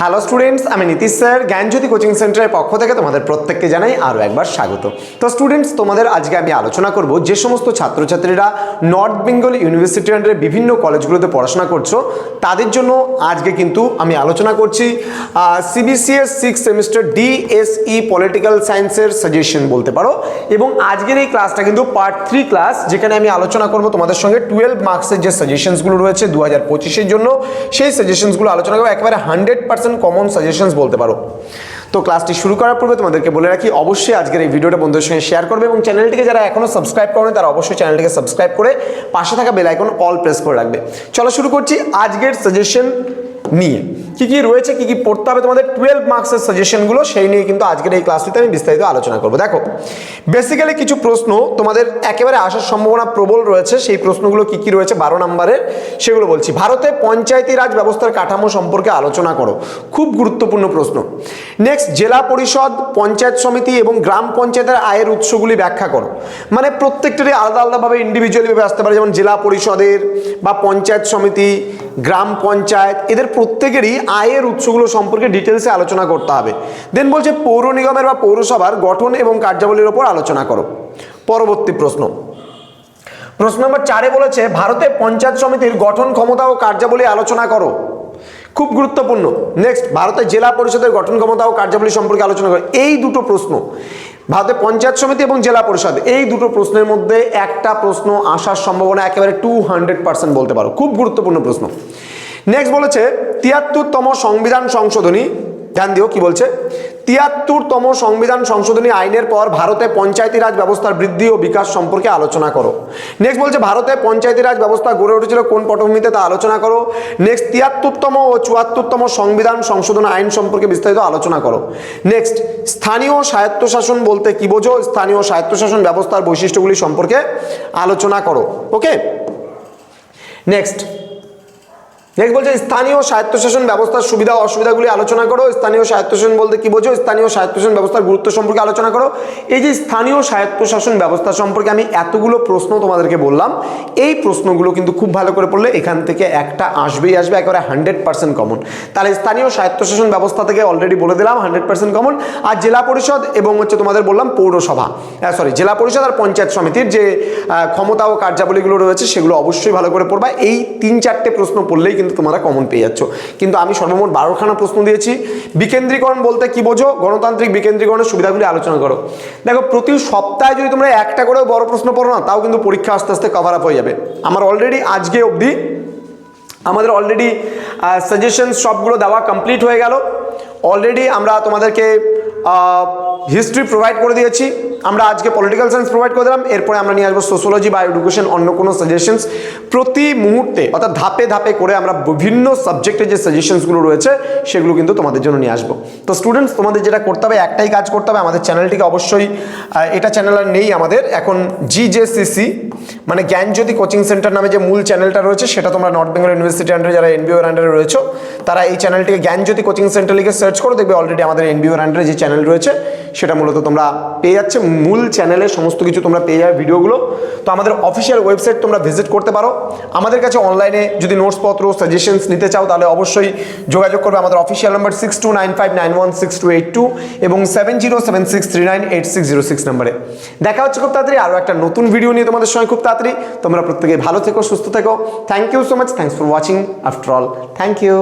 Hello students আমি Nitish sir. জ্ঞানজ্যোতি coaching সেন্টারের পক্ষ থেকে তোমাদের প্রত্যেককে জানাই আরও একবার স্বাগত। তো স্টুডেন্টস তোমাদের আজকে আমি আলোচনা করব যে সমস্ত ছাত্রছাত্রীরা নর্থ বেঙ্গল ইউনিভার্সিটি আন্ডারে বিভিন্ন কলেজগুলোতে পড়াশোনা করছ। তাদের জন্য আজকে কিন্তু আমি আলোচনা করছি CBCS six semester DSE political সায়েন্সের সাজেশন বলতে পারো। এবং আজকের এই ক্লাসটা কিন্তু পার্ট থ্রি ক্লাস যেখানে আমি আলোচনা করব তোমাদের সঙ্গে টুয়েলভ মার্কসের যে সাজেশনসগুলো রয়েছে দু হাজার পঁচিশের জন্য। সেই সাজেশনসগুলো আলোচনা করব। একেবারে হান্ড্রেড পার্সেন্ট কমন সাজেশনস বলতে পারো। তো ক্লাসটি শুরু করার পূর্বে তোমাদেরকে বলে রাখি, অবশ্যই আজকের এই ভিডিওটা বন্ধুদের সঙ্গে শেয়ার করবে এবং চ্যানেলটিকে যারা এখনও সাবস্ক্রাইব করেনি, তারা অবশ্যই চ্যানেলটিকে সাবস্ক্রাইব করে পাশে থাকা বেল আইকন অল প্রেস করে রাখবে। চলো শুরু করছি আজকের সাজেশন নিয়ে। কি কি রয়েছে, কি কি পড়তে হবে তোমাদের টুয়েলভ মার্কসের সাজেশনগুলো সেই নিয়ে কিন্তু আজকের এই ক্লাসটিতে আমি বিস্তারিত আলোচনা করব। দেখো বেসিক্যালি কিছু প্রশ্ন তোমাদের একেবারে আসার সম্ভাবনা প্রবল রয়েছে। সেই প্রশ্নগুলো কি কি রয়েছে বারো নম্বরের সেগুলো বলছি। ভারতে পঞ্চায়েতি রাজ ব্যবস্থার কাঠামো সম্পর্কে আলোচনা করো। খুব গুরুত্বপূর্ণ প্রশ্ন। নেক্সট জেলা পরিষদ, পঞ্চায়েত সমিতি এবং গ্রাম পঞ্চায়েতের আয়ের উৎসগুলি ব্যাখ্যা করো। মানে প্রত্যেকটারই আলাদা আলাদাভাবে ইন্ডিভিজুয়ালি ভাবে আসতে পারে। যেমন জেলা পরিষদের বা পঞ্চায়েত সমিতি গ্রাম পঞ্চায়েত, এদের প্রত্যেকেরই আয়ের উৎসগুলো সম্পর্কে ডিটেলসে আলোচনা করতে হবে। দেন বলছে, পৌর নিগমের বা পৌরসভার গঠন এবং কার্যাবলীর ওপর আলোচনা করো। পরবর্তী প্রশ্ন। প্রশ্ন নম্বর চারে বলেছে, ভারতে পঞ্চায়েত সমিতির গঠন ক্ষমতা ও কার্যাবলী আলোচনা করো। খুব গুরুত্বপূর্ণ। নেক্সট ভারতের জেলা পরিষদের গঠন ক্ষমতা ও কার্যাবলী সম্পর্কে আলোচনা করো। এই দুটো প্রশ্ন। ভারতের পঞ্চায়েত সমিতি এবং জেলা পরিষদ, এই দুটো প্রশ্নের মধ্যে একটা প্রশ্ন আসার সম্ভাবনা একেবারে টু হান্ড্রেড পার্সেন্ট বলতে পারো। খুব গুরুত্বপূর্ণ প্রশ্ন। নেক্সট বলেছে, তিয়াত্তরতম সংবিধান সংশোধনী ধ্যান দিও কি বলছে? তিয়াত্তরতম সংবিধান সংশোধনী আইনের পর ভারতে পঞ্চায়েতি রাজ ব্যবস্থার বৃদ্ধি ও বিকাশ সম্পর্কে আলোচনা করো। নেক্সট বলছে, ভারতে পঞ্চায়েতি রাজ ব্যবস্থা গড়ে উঠেছিল কোন পটভূমিতে তা আলোচনা করো। নেক্সট তিয়াত্তরতম ও চুয়াত্তরতম সংবিধান সংশোধন আইন সম্পর্কে বিস্তারিত আলোচনা করো। নেক্সট স্থানীয় স্বায়ত্তশাসন বলতে কি বোঝো? স্থানীয় স্বায়ত্তশাসন ব্যবস্থার বৈশিষ্ট্যগুলি সম্পর্কে আলোচনা করো। ওকে নেক্সট নেক্সট বলছে, স্থানীয় স্বায়ত্তশাসন ব্যবস্থার সুবিধা অসুবিধাগুলি আলোচনা করো। স্থানীয় স্বায়ত্তশাসন বলতে কি বোঝো? স্থানীয় স্বায়ত্তশাসন ব্যবস্থার গুরুত্ব সম্পর্কে আলোচনা করো। এই যে স্থানীয় স্বায়ত্তশাসন ব্যবস্থা সম্পর্কে আমি এতগুলো প্রশ্ন তোমাদেরকে বললাম, এই প্রশ্নগুলো কিন্তু খুব ভালো করে পড়লে এখান থেকে একটা আসবেই আসবে, একেবারে হান্ড্রেড পার্সেন্ট কমন। তাহলে স্থানীয় স্বায়ত্তশাসন ব্যবস্থা থেকে অলরেডি বলে দিলাম, হান্ড্রেড পার্সেন্ট কমন। আর জেলা পরিষদ এবং হচ্ছে তোমাদের বললাম পৌরসভা সরি জেলা পরিষদ আর পঞ্চায়েত সমিতির যে ক্ষমতা ও কার্যাবলীগুলো রয়েছে, সেগুলো অবশ্যই ভালো করে পড়বা। এই তিন চারটে প্রশ্ন পড়লেই কিন্তু তোমরা কমন পেয়ে যাচ্ছ। কিন্তু আমি সর্বমোট বারোখানা প্রশ্ন দিয়েছি। বিকেন্দ্রীকরণ বলতে কি বোঝো? গণতান্ত্রিক বিকেন্দ্রীকরণের সুবিধাগুলি আলোচনা করো। দেখো, প্রতি সপ্তাহে যদি তোমরা একটা করেও বড় প্রশ্ন পড়ো না, তাও কিন্তু পরীক্ষা আস্তে আস্তে কভার আপ হয়ে যাবে। আমার অলরেডি আজকে অবধি আমাদের অলরেডি সাজেশন সবগুলো দেওয়া কমপ্লিট হয়ে গেল। অলরেডি আমরা তোমাদেরকে হিস্ট্রি প্রোভাইড করে দিয়েছি। আমরা আজকে পলিটিক্যাল সায়েন্স প্রোভাইড করে দিলাম, এরপরে আমরা নিয়ে আসব সোশ্যোলজি বা এডুকেশন অন্য কোনো সাজেশনস প্রতি মুহূর্তে, অর্থাৎ ধাপে ধাপে করে আমরা বিভিন্ন সাবজেক্টের যে সাজেশনসগুলো রয়েছে, সেগুলো কিন্তু তোমাদের জন্য নিয়ে আসব। তো স্টুডেন্টস তোমাদের যেটা করতে হবে, একটাই কাজ করতে হবে, আমাদের চ্যানেলটিকে অবশ্যই এটা চ্যানেল আর নেই আমাদের। এখন জিজেসিসি মানে জ্ঞানজ্যোতি কোচিং সেন্টার নামে যে মূল চ্যানেলটা রয়েছে, সেটা তোমরা নর্থ বেঙ্গল ইউনিভার্সিটি আন্ডারে যারা এনবিওর আন্ডারে রয়েছে, তারা এই চ্যানেলটিকে জ্ঞানজ্যোতি কোচিং সেন্টার লিখে সার্চ করো দেখবে অলরেডি আমাদের এনবিওর আন্ডারে যে চ্যানেল রয়েছে। সেটা মূলত তোমরা পেয়ে যাচ্ছে। মূল চ্যানেলে সমস্ত কিছু তোমরা পেয়ে যাবে ভিডিওগুলো। তো আমাদের অফিসিয়াল ওয়েবসাইট তোমরা ভিজিট করতে পারো। আমাদের কাছে অনলাইনে যদি নোটসপত্র সাজেশনস নিতে চাও, তাহলে অবশ্যই যোগাযোগ করবে আমাদের official number six two nine five nine one six two eight two এবং seven zero seven six three nine eight six zero six নাম্বারে দেখা হচ্ছে খুব তাড়াতাড়ি আরও একটা নতুন ভিডিও নিয়ে তোমাদের সঙ্গে খুব তাড়াতাড়ি। তোমরা প্রত্যেকে ভালো থেকো, সুস্থ থেকো। Thank you so much thanks for watching after all thank you